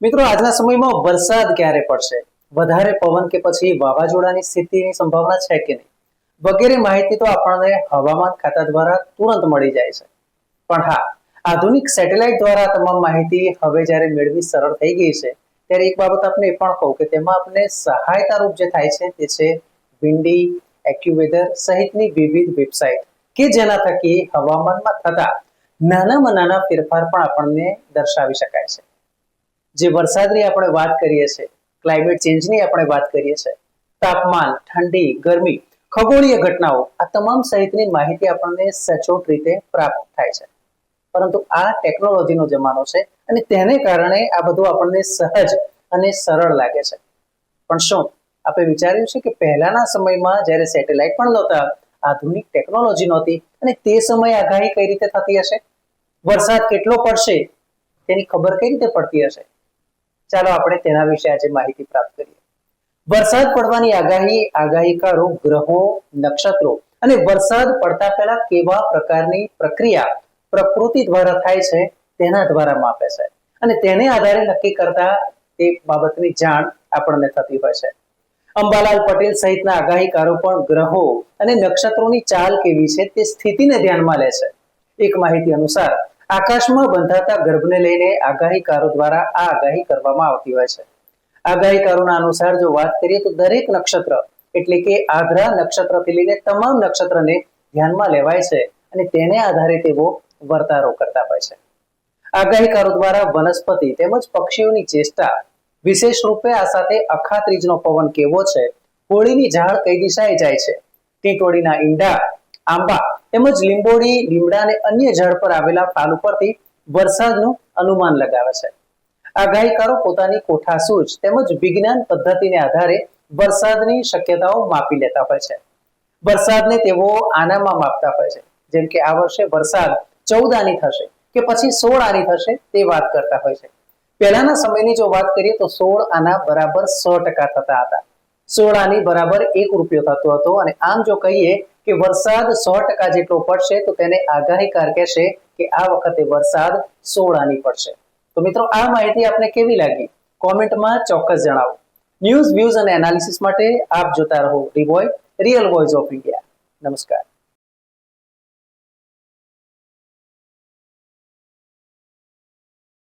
મિત્રો, આજના સમયમાં વરસાદ ક્યારે પડશે? વધારે પવન કે પછી વાવાઝોડાની સ્થિતિની સંભાવના છે કે નહીં? વગેરે માહિતી તો આપણને હવામાન ખાતા દ્વારા તુરંત મળી જાય છે. પણ હા, આધુનિક સેટેલાઇટ દ્વારા તમામ માહિતી હવે જ્યારે મેળવી સરળ થઈ ગઈ છે, ત્યારે એક બાબત આપણે એ પણ કહું કે તેમાં આપણે સહાયતા રૂપ જે થાય છે તે છે વિન્ડી એક્યુવેધર સહિતની વિવિધ વેબસાઇટ કે જેના થકી હવામાનમાં થતા નાનામાં નાના ફેરફાર પણ આપણને દર્શાવી શકાય છે. જે વરસાદની આપણે વાત કરીએ છીએ ક્લાઇમેટ ચેન્જની આપણે વાત કરીએ છીએ, તાપમાન, ઠંડી, ગરમી, ખગોળીય ઘટનાઓ, આ તમામ સહિતની માહિતી આપણને સચોટ રીતે પ્રાપ્ત થાય છે. પરંતુ આ ટેકનોલોજીનો જમાનો છે અને તેને કારણે આ બધું આપણને સહજ અને સરળ લાગે છે. પણ શું આપણે વિચાર્યું છે કે પહેલાના સમયમાં જ્યારે સેટેલાઇટ પણ નહોતા, આધુનિક ટેકનોલોજી નહોતી અને તે સમયે આગાહી કઈ રીતે થતી હશે? વરસાદ કેટલો પડશે તેની ખબર કઈ રીતે પડતી હશે? ચાલો આપણે તેના વિશે આજે માહિતી પ્રાપ્ત કરીએ. વરસાદ પડવાની આગાહી, આગાહીકારો, ગ્રહો, નક્ષત્રો અને વરસાદ પડતા પહેલા કેવા પ્રકારની પ્રક્રિયા પ્રકૃતિ દ્વારા થાય છે તેના દ્વારા માપે છે. અને તેને આધારે નક્કી કરતા તે બાબતની જાણ આપણને થતી હોય છે. અંબાલાલ પટેલ સહિતના આગાહીકારો પણ ગ્રહો અને નક્ષત્રોની ચાલ કેવી છે તે સ્થિતિને ધ્યાનમાં લે છે. એક માહિતી અનુસાર આકાશમાં બંધાતા ગર્ભને લઈને આગાહીકારો દ્વારા આ આગાહી કરવામાં આવતી હોય છે. આગાહીકારોના અનુસાર જો વાત કરીએ તો દરેક નક્ષત્ર એટલે કે આગ્રા નક્ષત્રથી લઈને તમામ નક્ષત્રને ધ્યાનમાં લેવાય છે અને તેને આધારે તેઓ વર્તારો કરતા હોય છે. આગાહીકારો દ્વારા વનસ્પતિ તેમજ પક્ષીઓની ચેષ્ટા વિશેષ રૂપે આ સાથે અખાત્રીજનો પવન કેવો છે? હોળીની ઝાડ કઈ દિશાએ જાય છે? ટીટોળીના ઈંડા આંબા તેમજ લીંબોડી લીમડા અને અન્ય ઝાડ પર આવેલા ફાલ ઉપરથી વરસાદનું અનુમાન લગાવે છે. આગાહીકારો પોતાની કોઠાસૂઝ તેમજ વિજ્ઞાન પદ્ધતિને આધારે વરસાદની શક્યતાઓ માપી લેતા હોય છે. વરસાદને તેઓ આનામાં માપતા હોય છે. જેમ કે આ વર્ષે વરસાદ ચૌદ આની થશે કે પછી સોળ આની થશે તે વાત કરતા હોય છે. પહેલાના સમયની જો વાત કરીએ તો સોળ આના બરાબર સો ટકા થતા હતા. સોળ આની બરાબર એક રૂપિયો થતો હતો અને આમ જો કહીએ કે વરસાદ સો ટકા જેટલો પડશે તો તેને આગાહીકાર કહેશે કે આ વખતે વરસાદ સોળ આની પડશે. તો મિત્રો, આ માહિતી આપને કેવી લાગી? કોમેન્ટમાં ચોક્કસ જણાવો. ન્યૂઝ, વ્યૂઝ અને એનાલિસિસ માટે આપ જોતા રહો રિવોય રિયલ વોઇસ ઓફ ઇન્ડિયા. નમસ્કાર.